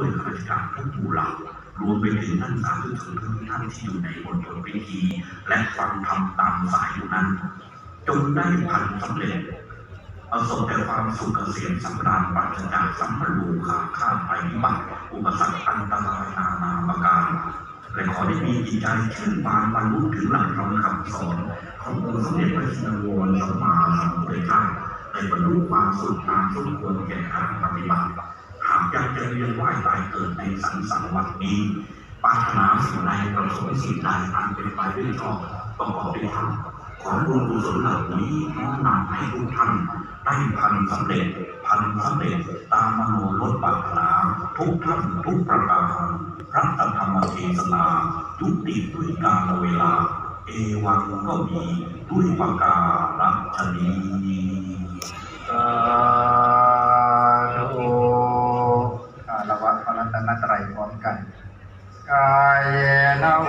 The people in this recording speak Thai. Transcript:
ด้วยข้าราชการทุกหมู่เหล่ารวมไปถึงท่านสาธุชนทุกท่านที่อยู่ในบนบนพิธี และฟังธรรมตามสายอยู่นั้น จงได้พันสำเร็จประสบแต่ความสุขเกษมสำราญปราศจากสัมภลูขาข้ามไปวิบัติอุปสรรคอันตรายนานาประการและขอได้มีจิตใจชื่นบานบรรลุถึงหลักธรรมคำสอน ขององค์สมเด็จพระชินวรสัมมาสัมพุทธเจ้าในบรรลุความสุขตามสมควรแก่การปฏิบัติ เรียนว่ายตายเกิดในสังสารวัฏนี้ปรารถนาสิ่งใดประสงค์สิ่งใดอันเป็นไปด้วยชอบประกอบด้วยธรรมขอบุญกุศลเหล่านี้น้อมนำให้ทุกท่านได้พันสำเร็จพันสำเร็จตามมโนรถปรารถนาทุกท่านทุกประการพระธรรมเทศนายุติด้วยกาลเวลา เอวังก็มีด้วยปากการัชนี ตนตรัยพร้อมกัน กายเนะ